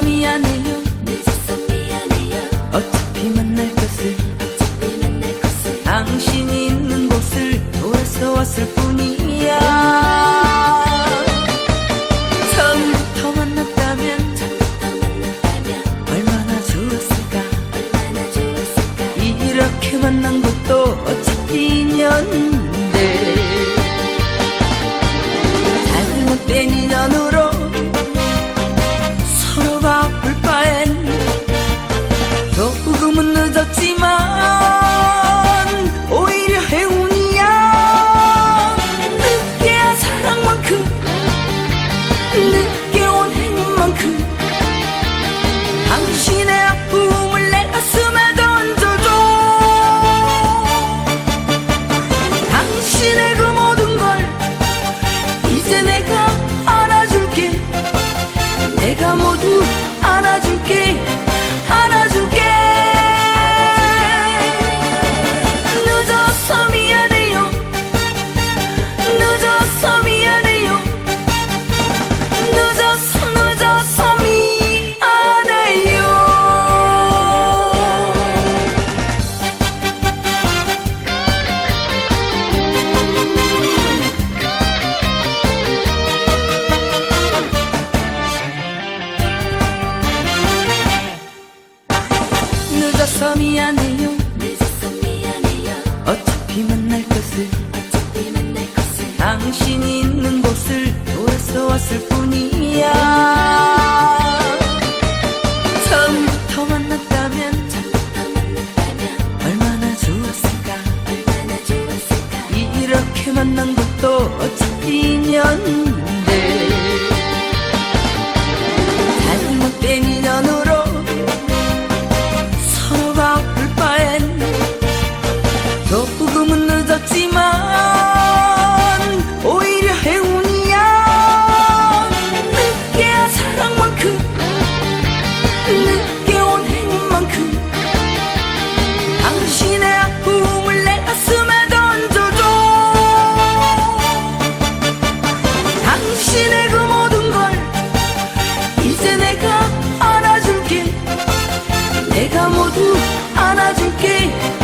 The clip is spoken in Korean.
늦어서 미안해요 늦었어 미안해요 어차피 만날 것을 어차피 만날 것을 당신이 있는 곳을 돌아서 왔을 뿐이야. 처음부터 만났다면 처음부터 만났다면 얼마나 좋았을까? 얼마나 좋았을까 이렇게 만난 것도 어차피 인연 늦어서 미안해요. 미안해요. 어차피 만날 것을 어차피 만날 것을. 당신이 있는 곳을 돌아서 왔을 뿐이야. 처음부터 만났다면 처음부터 만났다면 얼마나 좋았을까. 얼마나 좋았을까. 이렇게 만난 것도 어차피 인연 하지만 오히려 행운이야. 늦게 사랑만큼 늦게 온 행운만큼. 당신의 아픔을 내 가슴에 던져줘. 당신의 그 모든 걸 이제 내가 안아줄게. 내가 모두 안아줄게.